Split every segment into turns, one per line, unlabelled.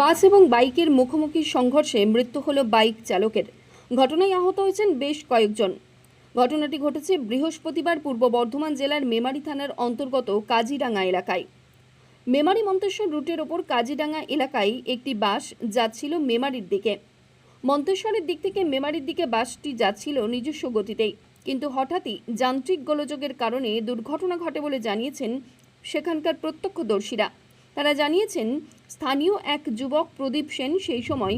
বাস এবং বাইকের মুখোমুখি সংঘর্ষে মৃত্যু হল বাইক চালকের। ঘটনায় আহত হয়েছেন বেশ কয়েকজন। ঘটনাটি ঘটেছে বৃহস্পতিবার পূর্ব বর্ধমান জেলার মেমারি থানার অন্তর্গত কাজিরাঙ্গা এলাকায়। মেমারি মন্তেশ্বর রুটের ওপর কাজিরাঙ্গা এলাকায় একটি বাস যাচ্ছিল মেমারির দিকে। মন্তেশ্বরের দিক থেকে মেমারির দিকে বাসটি যাচ্ছিল নিজস্ব গতিতেই। কিন্তু হঠাৎই যান্ত্রিক গোলযোগের কারণে দুর্ঘটনা ঘটে বলে জানিয়েছেন সেখানকার প্রত্যক্ষদর্শীরা। তারা জানিয়েছেন, স্থানীয় এক যুবক প্রদীপ সেন সেই সময়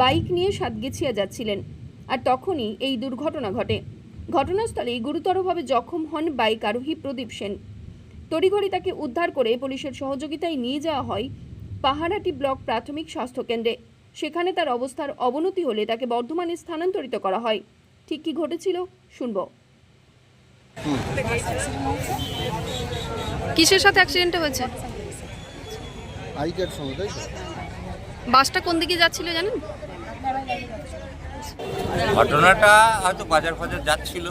বাইক নিয়ে সাতগেছিয়া যাচ্ছিলেন আর তখনই এই দুর্ঘটনা ঘটে। ঘটনাস্থলে গুরুতরভাবে জখম হন বাইক আরোহী প্রদীপ সেন। তড়িঘড়ি তাকে উদ্ধার করে পুলিশের সহযোগিতায় নিয়ে যাওয়া হয় পাহাড়াটি ব্লক প্রাথমিক স্বাস্থ্যকেন্দ্রে সেখানে তার অবস্থার অবনতি হলে তাকে বর্ধমানে স্থানান্তরিত করা হয়। ঠিক কি ঘটেছিল, শুনব। কিসের সাথে অ্যাক্সিডেন্টটা হয়েছে?
আইকার সঙ্গে তাই
বাসটা কোন দিকে যাচ্ছিল জানেন?
ঘটনাটা হয়তো বাজার ফাজার যাচ্ছিল।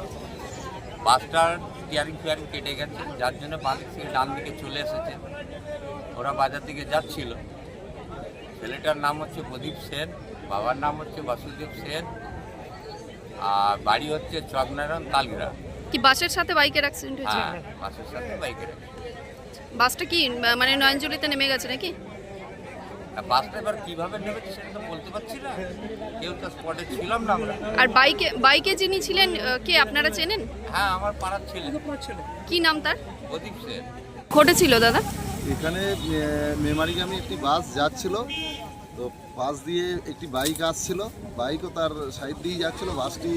বাসটার টিয়ারিং ফিয়ারিং কেটে গেছে যার জন্য বাস থেকে ডান দিকে চলে এসেছে। ওরা বাজার দিকে যাচ্ছিল। ছেলেটার নাম হচ্ছে প্রদীপ সেন বাবার নাম হচ্ছে বাসুদেব সেন আর বাড়ি হচ্ছে চকনারায়ণ তালগিরা
কি বাসের সাথে বাইকের অ্যাক্সিডেন্ট হয়েছে
হ্যাঁ বাসের সাথে বাইকের
বাসটা কি মানে নয়নজলিতে নেমে গেছে নাকি?
আর বাসটা এবার কীভাবে নেমেছে সেটা তো বলতে পারছি না। কেউ তো স্পটে ছিলাম না আমরা।
আর বাইকে বাইকে যিনি ছিলেন কে আপনারা চেনেন?
হ্যাঁ আমার পাড়ার ছেলে।
কি নাম তার?
প্রদীপ সেন।
ঘটেছিল দাদা?
এখানে মেমারিগামী একটি বাস যাচ্ছিল। তো পাশ দিয়ে একটি বাইক আসছিল। বাইকও তার সাইড দিয়ে যাচ্ছিল। বাসটি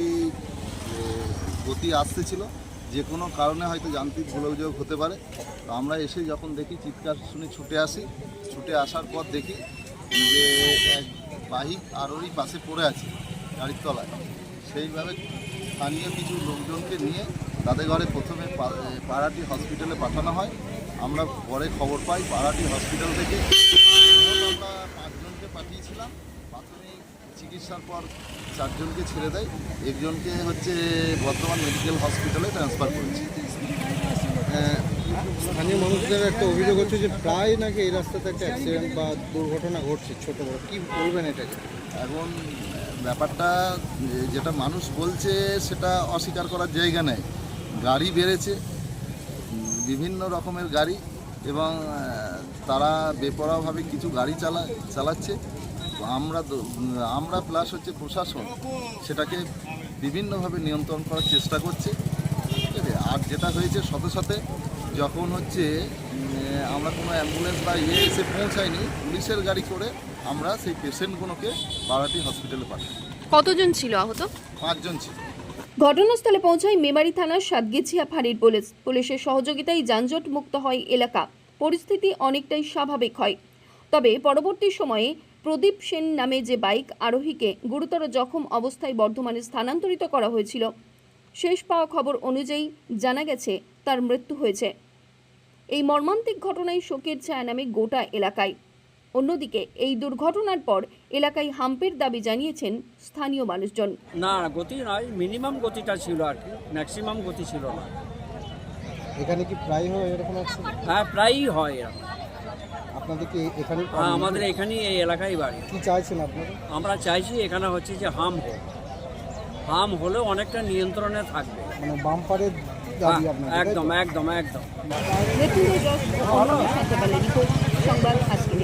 গতি আসতেছিল। যে কোনো কারণে হয়তো যান্ত্রিক গোলযোগ হতে পারে। তো আমরা এসে যখন দেখি, চিৎকার শুনে ছুটে আসি। ছুটে আসার পর দেখি যে এক বাইক আরোরই পাশে পড়ে আছে গাড়ির তলায়। সেইভাবে স্থানীয় কিছু লোকজনকে নিয়ে তাদের ঘরে প্রথমে পাড়াটি হসপিটালে পাঠানো হয়। আমরা পরে খবর পাই পাড়াটি হসপিটাল থেকে। আমরা পাঁচজনকে পাঠিয়েছিলাম। প্রাথমিক চিকিৎসার পর চারজনকে ছেড়ে দেয়। একজনকে হচ্ছে বর্ধমান মেডিকেল হসপিটালে ট্রান্সফার করেছি।
স্থানীয় মানুষদের একটা অভিযোগ হচ্ছে যে প্রায় নাকি এই রাস্তাতে একটা অ্যাক্সিডেন্ট বা দুর্ঘটনা ঘটছে ছোটো বড় কী বলবেন এটাকে?
এখন ব্যাপারটা যেটা মানুষ বলছে সেটা অস্বীকার করার জায়গা নেই। গাড়ি বেড়েছে বিভিন্ন রকমের গাড়ি এবং তারা বেপরোয়াভাবে কিছু গাড়ি চালা চালাচ্ছে। আমরা তো- আমরা প্লাস হচ্ছে প্রশাসন। সেটাকে বিভিন্নভাবে নিয়ন্ত্রণ করার চেষ্টা করছে। ঠিক আছে? আর যেটা হয়েছে সাথে সাথে যখন হচ্ছে আমরা কোনো অ্যাম্বুলেন্স বা ইয়ে এসে পৌঁছায়নি পুলিশের গাড়ি করে আমরা সেই পেশেন্টগুলোকে বারাটি হসপিটালে পাঠাই।
কতজন ছিল আহত?
পাঁচজন ছিল।
ঘটনাস্থলে পৌঁছায় মেমারি থানার সাতগেছিয়া ফাঁড়ির পুলিশ। পুলিশের সহযোগিতায় যানজট মুক্ত হয় এলাকা। পরিস্থিতি অনেকটাই স্বাভাবিক হয়। তবে পরবর্তী সময়ে প্রদীপ সেন নামে যে বাইক আরোহীকে গুরুতর জখম অবস্থায় বর্ধমানে স্থানান্তরিত করা হয়েছিল শেষ পাওয়া খবর অনুযায়ী জানা গেছে তার মৃত্যু হয়েছে। এই মর্মান্তিক ঘটনায় শোকের ছায়া নামে গোটা এলাকায়। অন্যদিকে এই দুর্ঘটনার পর এলাকায় হাম্পের দাবি জানিয়েছেন স্থানীয় মানুষজন।
না গতি নয় মিনিমাম গতিটা ছিল আর কি ম্যাক্সিমাম গতি ছিল না।
এখানে কি প্রায় হয় এরকম
হ্যাঁ প্রায়ই হয় এরকম।
আপনাদের কি এখানে
হ্যাঁ আমাদের এখানেই এই এলাকায় বাড়ি।
কি চাইছেন আপনারা?
আমরা চাইছি এখানে হচ্ছে যে হাম হোক। হাম হলেও অনেকটা নিয়ন্ত্রণে থাকবে।
মানে বাম্পারের
হ্যাঁ? একদম একদম একদম।
অনন্য সত্যপালের রিপোর্ট সংবাদ আজকে